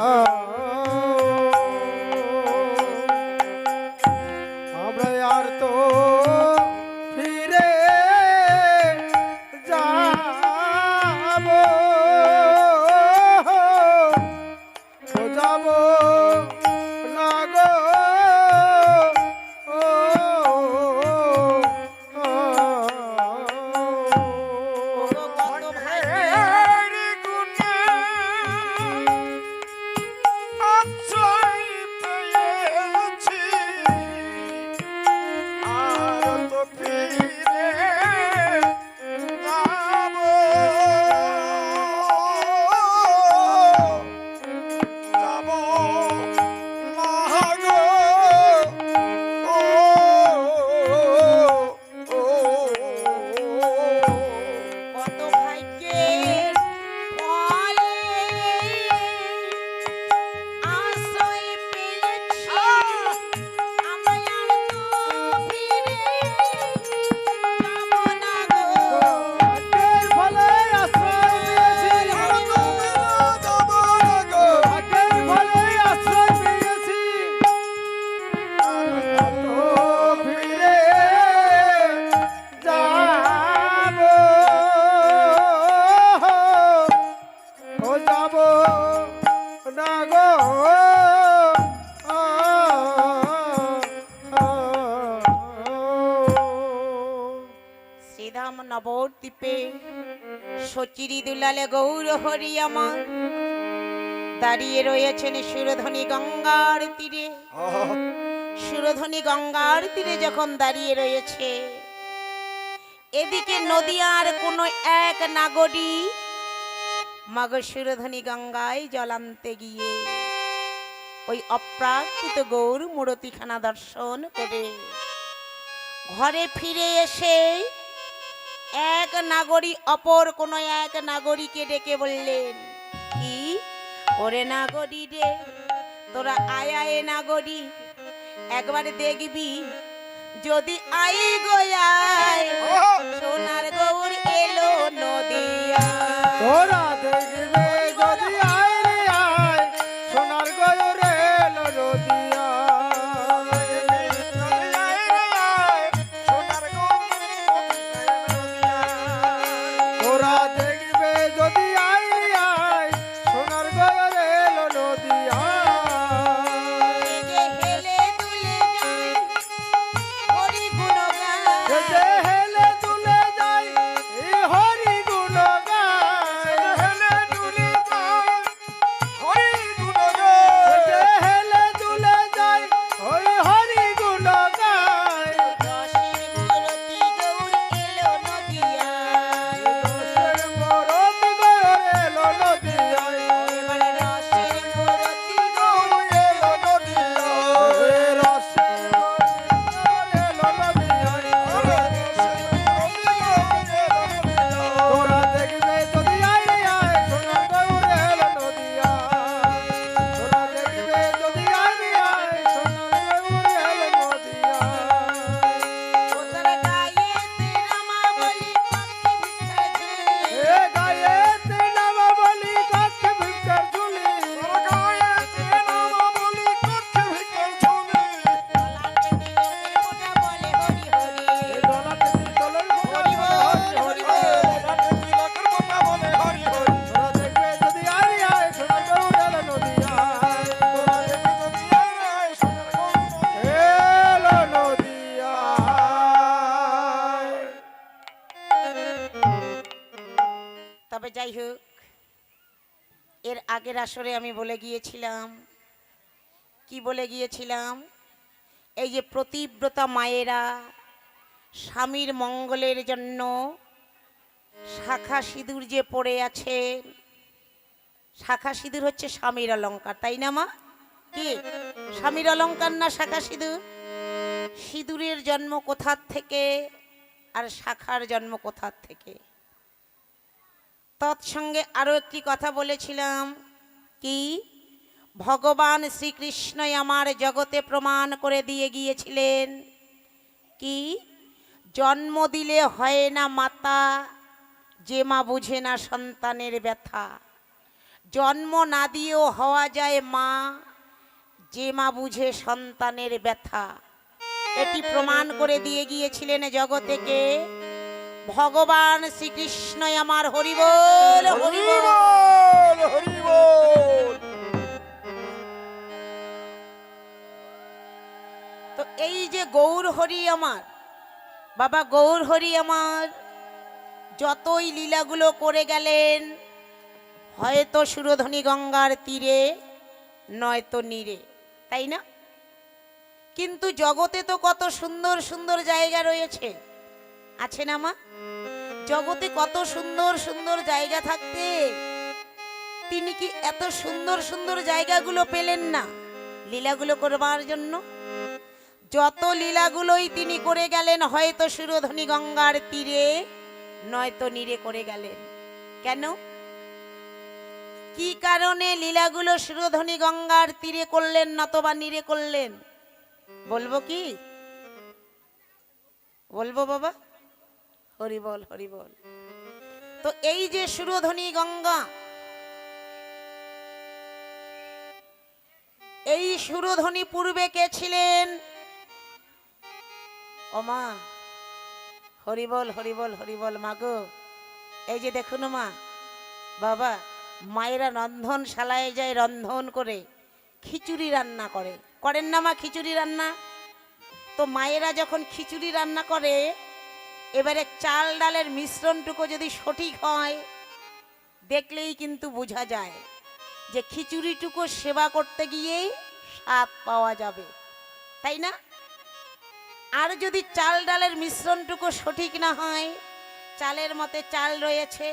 আমরা সচিরি গৌর হরি আমার। দাঁড়িয়ে রয়েছেন সুরধনী গঙ্গার তীরে। সুরধনী গঙ্গার তীরে যখন দাঁড়িয়ে রয়েছে এদিকে নদিয়ার কোনো এক নাগরী মগ সুরধনী গঙ্গায় জলান্তে গিয়ে ওই অপ্রাকৃত গৌর মূরতিখানা দর্শন করে। ঘরে ফিরে এসে এক নাগরী অপর কোন এক নাগরীকে ডেকে বললেন কি? ওরে নাগরী রে তোরা আয়া এ নাগরী একবার দেখবি যদি আই গোয়ায় সোনার গৌর এলো নদিয়া তোরা দেখবে আসরে আমি বলে গিয়েছিলাম। কি বলে গিয়েছিলাম? এই যে প্রতিব্রতা মায়েরা, স্বামীর মঙ্গলের জন্য শাখা সিঁদুর যে পড়ে আছে, শাখা সিঁদুর হচ্ছে স্বামীর অলঙ্কার তাই না মা? কি? স্বামীর অলঙ্কার না শাখা সিঁদুর? সিঁদুরের জন্ম কোথার থেকে আর শাখার জন্ম কোথার থেকে? তৎসঙ্গে আরও একটি কথা বলেছিলাম। কি? ভগবান শ্রীকৃষ্ণই আমার জগতে প্রমাণ করে দিয়ে গিয়েছিলেন। কি? জন্ম দিলে হয় না মাতা, যে মা বুঝে না সন্তানের ব্যথা। জন্ম না দিয়েও হওয়া যায় মা, যে মা বুঝে সন্তানের ব্যথা। এটি প্রমাণ করে দিয়ে গিয়েছিলেন জগতেকে ভগবান শ্রীকৃষ্ণ আমার হরিবল হরিবল। হরিবল হরিবল। তো এই যে গৌর হরি আমার বাবা গৌর হরি আমার যতই লীলাগুলো করে গেলেন হয়তো সুরধনী গঙ্গার তীরে নয়তো নীরে তাই না? কিন্তু জগতে তো কত সুন্দর সুন্দর জায়গা রয়েছে। আছে না, মা? জগতে কত সুন্দর সুন্দর জায়গা থাকতে। তিনি কি এত সুন্দর সুন্দর জায়গাগুলো পেলেন না লীলাগুলো করবার জন্য? যত লীলাগুলোই তিনি করে গেলেন, হয়তো সুরধনী গঙ্গার তীরে, নয়তো নীরে করে গেলেন। কেন? কি কারণে লীলাগুলো সুরধনী গঙ্গার তীরে করলেন, নতবা নীরে করলেন? বলব কি? বলব বাবা? হরি বল হরি বল। তো এই যে সুরধনী গঙ্গা, এই সুরধনী পূর্বে কে ছিলেন? ওমা হরিবল হরিবল হরিবল মাগো এই যে দেখুন মা, বাবা, মায়েরা রন্ধনশালায় যায় রন্ধন করে, খিচুড়ি রান্না করে। করেন না মা খিচুড়ি রান্না? তো মায়েরা যখন খিচুড়ি রান্না করে এবারে চাল ডালের মিশ্রণটুকু যদি সঠিক হয়, দেখলেই কিন্তু বোঝা যায় যে খিচুড়িটুকু সেবা করতে গিয়েই স্বাদ পাওয়া যাবে, তাই না? আর যদি চাল ডালের মিশ্রণটুকু সঠিক না হয়, চালের মতে চাল রয়েছে,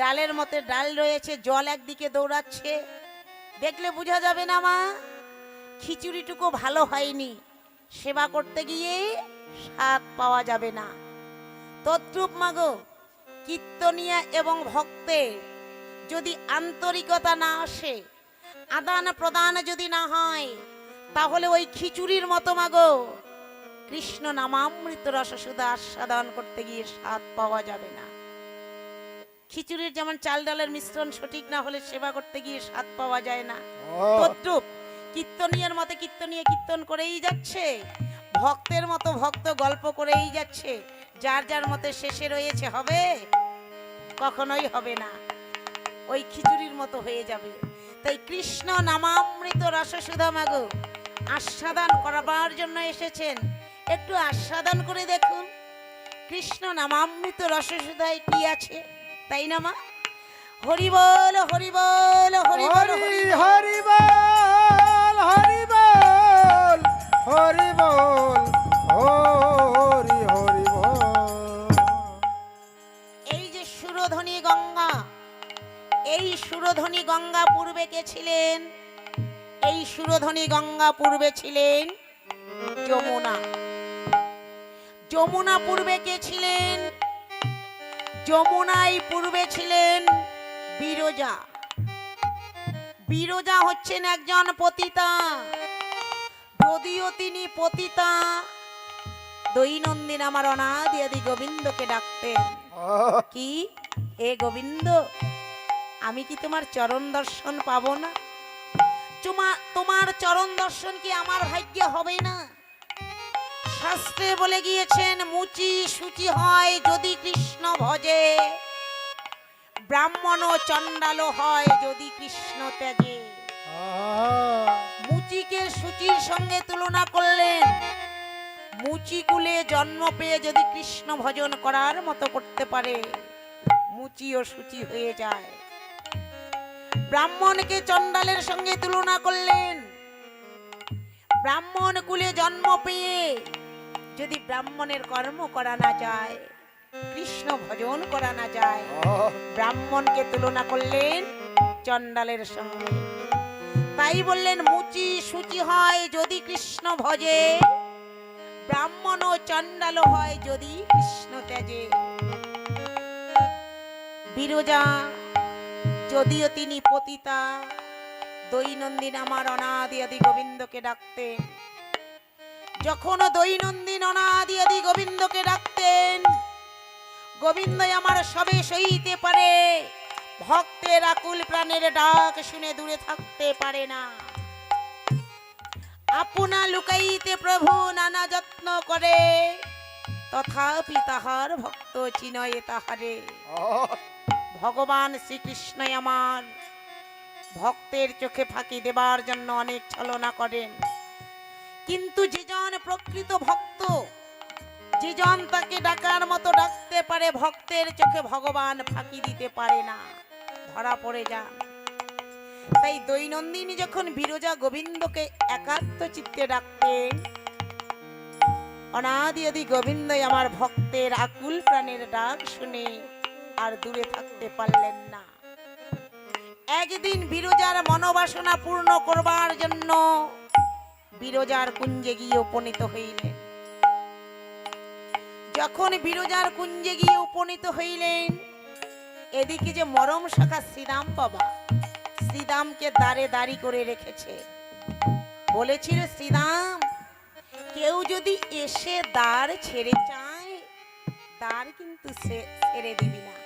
ডালের মতে ডাল রয়েছে, জল একদিকে দৌড়াচ্ছে, দেখলে বোঝা যাবে না মা, খিচুড়িটুকু ভালো হয়নি, সেবা করতে গিয়ে স্বাদ পাওয়া যাবে না। তদ্রূপ মাগো কীর্তনিয়া এবং ভক্তের যদি আন্তরিকতা না আসে আদান প্রদান যদি না হয় তাহলে ওই খিচুড়ির মতো মাগো কৃষ্ণ নামামৃত রসসুধা আস্বাদন করতে গিয়ে স্বাদ পাওয়া যাবে না। খিচুড়ির যেমন চাল ডালের মিশ্রণ সঠিক না হলে সেবা করতে গিয়ে স্বাদ পাওয়া যায় না। তদ্রুপ কীর্তনীয়ের মতে কীর্তনীয় কীর্তন করেই যাচ্ছে ভক্তের মতো ভক্ত গল্প করেই যাচ্ছে যার যার মতে শেষে রয়েছে হবে, কখনোই হবে না। ওই খিচুড়ির মতো হয়ে যাবে। তাই কৃষ্ণ নামামৃত রসসুধা মাগো, আস্বাদন করাবার জন্য এসেছেন। একটু আস্বাদন করে দেখুন। কৃষ্ণ নামামৃত রসসুধায় কি আছে? তাই না মা? হরি বল হরি বল হরি বল, হরি হরিবল হরিবল হরিবল হরি হরিবল সুরধনী গঙ্গা। এই সুরধনী গঙ্গা পূর্বে কে ছিলেন? এই সুরধনী গঙ্গা পূর্বে ছিলেন যমুনা। যমুনা পূর্বে কে ছিলেন? যমুনাই পূর্বে ছিলেন বিরজা। বিরজা হচ্ছেন একজন পতিতা। যদিও তিনি পতিতা দৈনন্দিন আমার অনাদি আদি গোবিন্দকে ডাকতেন। কি? হে গোবিন্দ, আমি কি তোমার চরণ দর্শন পাব না? তোমার চরণ দর্শন কি আমার ভাগ্যে হবে না? শাস্ত্রে বলে গিয়েছেন, মুচি সুচি হয় যদি কৃষ্ণ ভজে। ব্রাহ্মণ চণ্ডালো হয় যদি কৃষ্ণ ত্যাগে। মুচিকে সুচির সঙ্গে তুলনা করলেন। মুচিকুলে জন্ম পেয়ে যদি কৃষ্ণ ভজন করার মতো করতে পারে। মুচি ও সুচি হয়ে যায়। ব্রাহ্মণকে চণ্ডালের সঙ্গে তুলনা করলেন। ব্রাহ্মণ কুলে জন্ম পেয়ে যদি ব্রাহ্মণের কর্ম করা না যায়, কৃষ্ণ ভজন করা না যায়, ব্রাহ্মণকে তুলনা করলেন চণ্ডালের সঙ্গে। তাই বললেন, মুচি সুচি হয় যদি কৃষ্ণ ভজে, ব্রাহ্মণ ও চণ্ডাল হয় যদি কৃষ্ণ ত্যাজে। বিরজা যদিও তিনি পতিতা, দৈনন্দিন আমার অনাদি আদি গোবিন্দকে ডাকতেন। যখন দৈনন্দিন অনাদি আদি গোবিন্দকে ডাকতেন গোবিন্দ আমার সবে সইতে পারে। ভক্তের আকুল প্রাণের ডাক শুনে দূরে থাকতে পারে না। আপনা লুকাইতে প্রভু নানা যত্ন করে, তথাপি তাহার ভক্ত চিনয়ে তাহারে। ভগবান শ্রীকৃষ্ণ আমার। ভক্তের চোখে ফাঁকি দেবার জন্য অনেক ছলনা করেন। কিন্তু যেজন প্রকৃত ভক্ত, যেজন তাকে ডাকার মতো ডাকতে পারে, ভক্তের চোখে ভগবান ফাঁকি দিতে পারে না, ধরা পড়ে যান। তাই দৈনন্দিনী যখন বিরজা গোবিন্দকে একাত্ম চিত্তে ডাকতেন, অনাদি আদি গোবিন্দই আমার ভক্তের আকুল প্রাণের ডাক শুনে আর দূরে থাকতে পারলেন না। একদিন বিরজার মনোবাসনা পূর্ণ করবার জন্য বিরজার কুঞ্জে গিয়ে উপনীত হইলেন। যখন বিরজার কুঞ্জে গিয়ে উপনীত হইলেন, এদিকে যে মরম শাখা শ্রীরাম বাবা, শ্রীরামকে দাঁড়ে দাঁড়ি করে রেখেছে। বলেছিল, শ্রীরাম, কেউ যদি এসে দাঁড় ছেড়ে চায় দাঁড় কিন্তু সে- ছেড়ে দিবি না।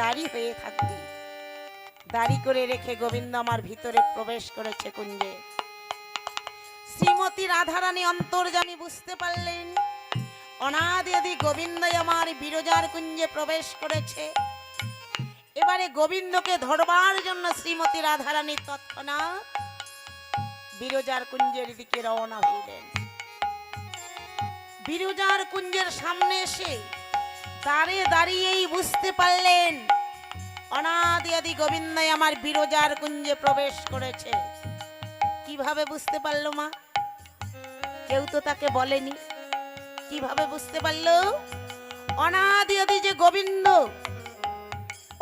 দাঁড়ি হয়ে থাকবি। দাঁড়ি করে রেখে গোবিন্দ আমার ভিতরে প্রবেশ করেছে কুঞ্জে। শ্রীমতী রাধারানী অন্তর্জামী বুঝতে পারলেন অনাদি আদি গোবিন্দই আমার বিরজার কুঞ্জে প্রবেশ করেছে। এবারে গোবিন্দকে ধরবার জন্য শ্রীমতী রাধারানী তৎক্ষণাৎ বিরজার কুঞ্জের দিকে রওনা হইলেন। বিরজার কুঞ্জের সামনে এসে দাঁড়িয়ে দাঁড়িয়েই বুঝতে পারলেন। অনাদি আদি গোবিন্দই আমার বিরজার কুঞ্জে প্রবেশ করেছে। কীভাবে বুঝতে পারল মা? কেউ তো তাকে বলেনি। কীভাবে বুঝতে পারল? অনাদি আদি যে গোবিন্দ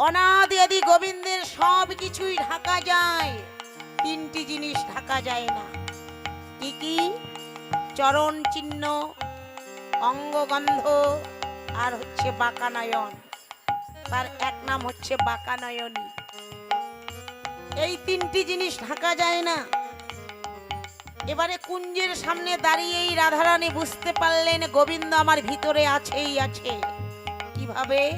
অনাদি আদি গোবিন্দের সব কিছুই ঢাকা যায়, তিনটি জিনিস ঢাকা যায় না। কি কি? চরণ চিহ্ন, অঙ্গগন্ধ আর হচ্ছে বাকানয়ন। তার এক নাম হচ্ছে বাকানয়নী। এই তিনটি জিনিস ঢাকা যায় না। এবারে কুঞ্জের সামনে দাঁড়িয়েই রাধারানী বুঝতে পারলেন, গোবিন্দ আমার ভিতরে আছেই, আছে। কীভাবে?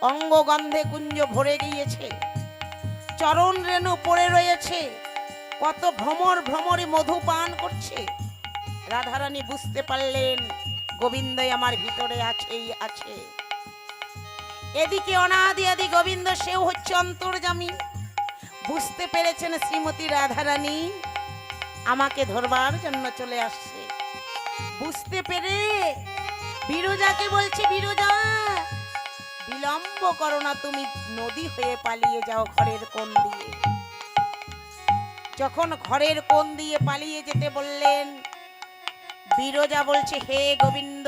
অঙ্গগন্ধে কুঞ্জ ভরে গিয়েছে। চরণ রেণু পড়ে রয়েছে। কত ভ্রমর ভ্রমরে মধু পান করছে। রাধারানী বুঝতে পারলেন গোবিন্দই আমার ভিতরে আছেই, আছে। এদিকে অনাদি আদি গোবিন্দ, সেও হচ্ছে অন্তর্জামী বুঝতে পেরেছেন শ্রীমতী রাধারানী? আমাকে ধরবার জন্য চলে আসছে। বুঝতে পেরে? বিরজাকে বলছে, বিরজা, বিলম্ব করো না তুমি, নদী হয়ে পালিয়ে যাও ঘরের কোণ দিয়ে। যখন ঘরের কোণ দিয়ে পালিয়ে যেতে বললেন বিরজা বলছে, হে গোবিন্দ,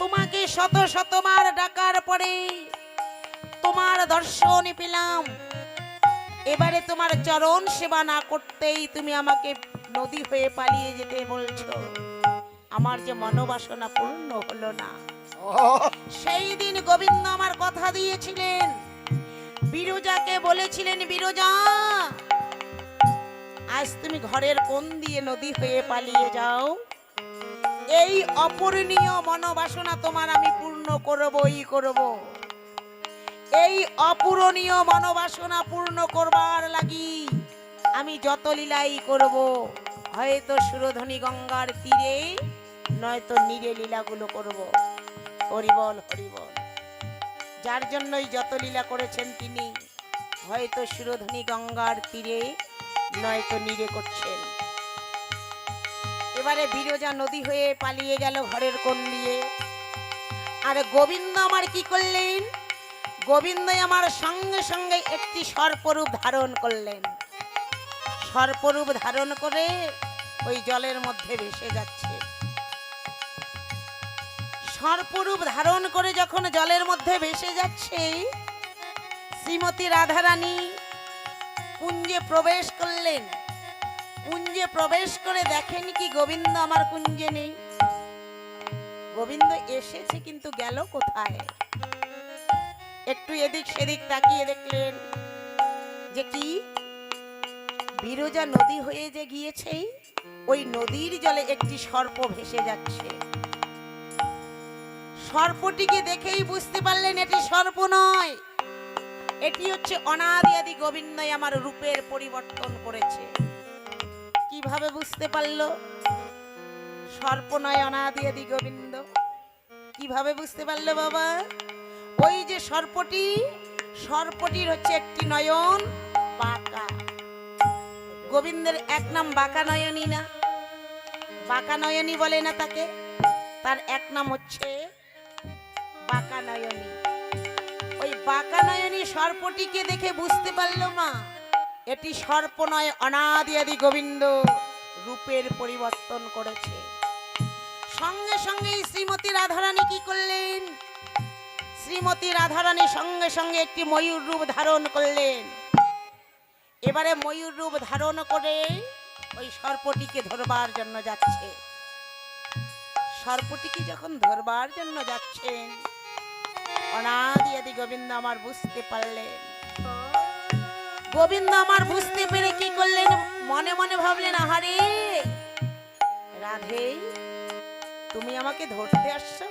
তোমাকে শত শতবার ডাকার পরে তোমার দর্শন পেলাম। এবারে তোমার চরণ সেবা না করতেই তুমি আমাকে নদী হয়ে পালিয়ে যেতে বলছো। আমার যে মনোবাসনা পূর্ণ হলো না। সেই দিন গোবিন্দ আমার কথা দিয়েছিলেন। বিরজাকে বলেছিলেন, বিরজা আজ তুমি ঘরের কোন দিয়ে নদী হয়ে পালিয়ে যাও? এই অপূরণীয় মনোবাসনা তোমার আমি পূর্ণ করবই করব। এই অপূরণীয় মনোবাসনা পূর্ণ করবার লাগি আমি যত লীলাই করব। হয়তো সুরধনী গঙ্গার তীরে, নয়তো নীরে লীলাগুলো করব। হরিবল হরিবল। যার জন্যই যত লীলা করেছেন তিনি, হয়তো সুরধনী গঙ্গার তীরে নয়তো নিরে করছেন। এবারে বিরজা নদী হয়ে পালিয়ে গেল ঘরের কোণ দিয়ে। আর গোবিন্দ আমার কি করলেন? গোবিন্দ আমার সঙ্গে সঙ্গে একটি সর্পরূপ ধারণ করলেন। সর্পরূপ ধারণ করে ওই জলের মধ্যে ভেসে যাচ্ছে। সর্পরূপ ধারণ করে যখন জলের মধ্যে ভেসে যাচ্ছে, শ্রীমতী রাধারানী কুঞ্জে প্রবেশ করলেন। কুঞ্জে প্রবেশ করে দেখেন কি গোবিন্দ? আমার কুঞ্জে নেই। গোবিন্দ এসেছে কিন্তু গেল কোথায়? একটু এদিক সেদিক তাকিয়ে দেখলেন যে কি? বিরজা নদী হয়ে যে গিয়েছে, ওই নদীর জলে একটি সর্প ভেসে যাচ্ছে। সর্পটিকে দেখেই বুঝতে পারলেন এটি সর্প নয়। এটি হচ্ছে অনাদি আদি গোবিন্দই আমার রূপের পরিবর্তন করেছে। কীভাবে বুঝতে পারল? সর্প নয় অনাদি আদি গোবিন্দ। কীভাবে বুঝতে পারল বাবা? ওই যে সর্পটি, সর্পটির হচ্ছে একটি নয়ন, বাঁকা। গোবিন্দের এক নাম বাঁকা নয়নী না। বাঁকা নয়নী বলে না তাকে। তার এক নাম হচ্ছে বাঁকা নয়নী। ওই নয়নী সর্পটিকে দেখে বুঝতে পারল মা। এটি সর্প নয় অনাদি আদি গোবিন্দ রূপের পরিবর্তন করেছে। সঙ্গে সঙ্গে শ্রীমতী রাধারানী কি করলেন? শ্রীমতী রাধারানী সঙ্গে সঙ্গে একটি ময়ূর রূপ ধারণ করলেন। এবারে ময়ূর রূপ ধারণ করে ওই সর্পটিকে ধরবার জন্য যাচ্ছে। সর্পটিকে যখন ধরবার জন্য যাচ্ছেন অনাদি আদি গোবিন্দ আমার বুঝতে পারলেন। গোবিন্দ আমার বুঝতে পেরে কি করলেন? মনে মনে ভাবলেন, আহারে, রাধে, তুমি আমাকে ধরতে আসছো?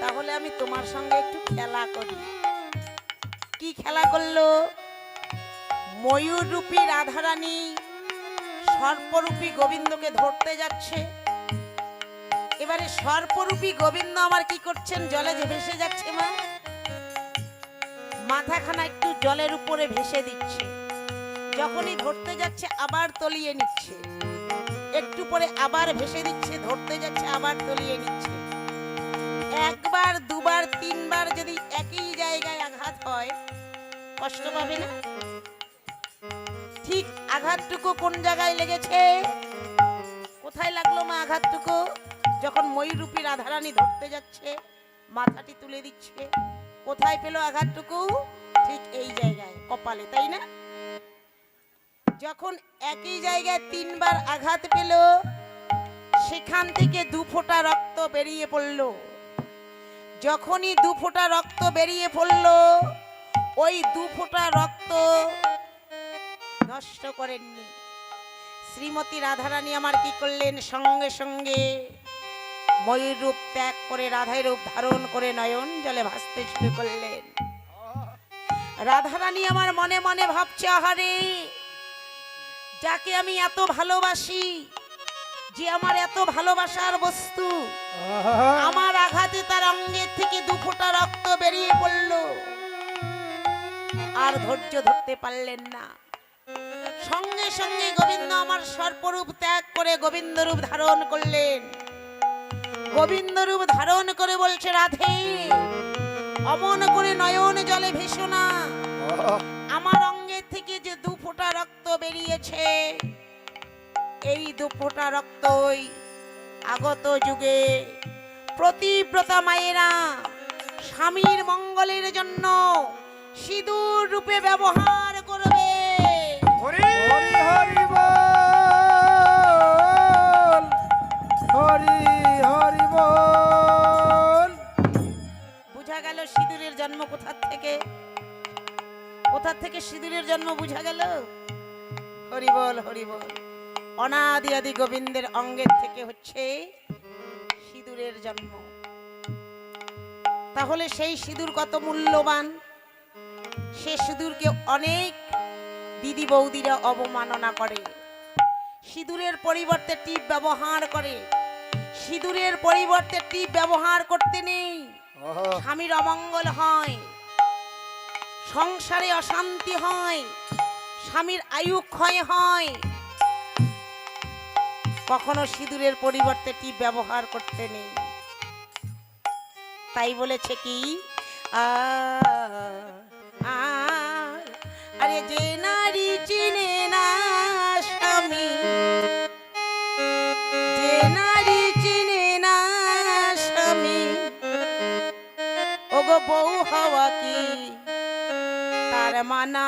তাহলে আমি তোমার সঙ্গে একটু খেলা করি। কি খেলা করল? ময়ূর রূপী রাধারানী সর্পরূপী গোবিন্দকে ধরতে যাচ্ছে। এবারে সর্পরূপী গোবিন্দ আমার কি করছেন? জলে ভেসে যাচ্ছে মা। মাথাখানা একটু জলের উপরে ভেসে দিচ্ছে। যখনই ধরতে যাচ্ছে, আবার তলিয়ে নিচ্ছে। একটু পরে আবার ভেসে দিচ্ছে, ধরতে যাচ্ছে, আবার তলিয়ে নিচ্ছে। একবার, দুবার, তিনবার যদি একই জায়গায় আঘাত হয়, কষ্ট পাবে না? ঠিক আঘাতটুকু কোন জায়গায় লেগেছে? কোথায় লাগল মা আঘাতটুকু? যখন ময়ূরূপী রাধারানী ধরতে যাচ্ছে, মাথাটি তুলে দিচ্ছে। কোথায় পেল আঘাতটুকু? ঠিক এই জায়গায়, কপালে, তাই না? যখন একই জায়গায় তিনবার আঘাত পেল, সেখান থেকে দু ফোঁটা রক্ত বেরিয়ে পড়ল। যখনই দু ফোঁটা রক্ত বেরিয়ে পড়ল, ওই দু ফোঁটা রক্ত নষ্ট করেননি। শ্রীমতী রাধারানী আমার কি করলেন? সঙ্গে সঙ্গে ময়ূর রূপ ত্যাগ করে, রাধাই রূপ ধারণ করে নয়ন জলে ভাসতে শুরু করলেন। রাধারানী আমার মনে মনে ভাবছে, আহারে, যাকে আমি এত ভালোবাসি, যে আমার এত ভালোবাসার বস্তু, আমার আঘাতে তার অঙ্গের থেকে দু ফোঁটা রক্ত বেরিয়ে পড়ল। আর ধৈর্য ধরতে পারলেন না। সঙ্গে সঙ্গে গোবিন্দ আমার সর্পরূপ ত্যাগ করে গোবিন্দ রূপ ধারণ করলেন। গোবিন্দ রূপ ধারণ করে বলছে, রাধে, অমন করে নয়ন জলে ভেসো না। আমার অঙ্গের থেকে যে দু ফোঁটা রক্ত বেরিয়েছে, এই দু ফোঁটা রক্তই আগত যুগে প্রতিব্রতা মায়েরা স্বামীর মঙ্গলের জন্য সিঁদুর রূপে ব্যবহার করবে। হরি হরি হরি হরি বল বুঝা গেল সিঁদুরের জন্ম কোথা থেকে? কোথা থেকে সিঁদুরের জন্ম বুঝা গেল? হরিবল হরিবল। অনাদি আদি গোবিন্দের অঙ্গের থেকে হচ্ছে সিঁদুরের জন্ম। তাহলে সেই সিঁদুর কত মূল্যবান? সে সিঁদুরকে অনেক দিদি বৌদিরা অবমাননা করে। সিঁদুরের পরিবর্তে টিপ ব্যবহার করে। সিঁদুরের পরিবর্তে টিপ ব্যবহার করতে নেই। স্বামীর অমঙ্গল হয় সংসারে অশান্তি হয় স্বামীর আয়ু ক্ষয় হয়। কখনো সিঁদুরের পরিবর্তে টিপ ব্যবহার করতে নেই। তাই বলেছে কি? আরে যে নারী চিনে না বউ হওয়া কি? তার মানা।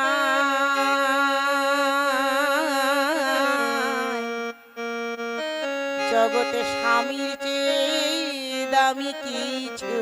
জগতে স্বামীর চেয়ে দামি কিছু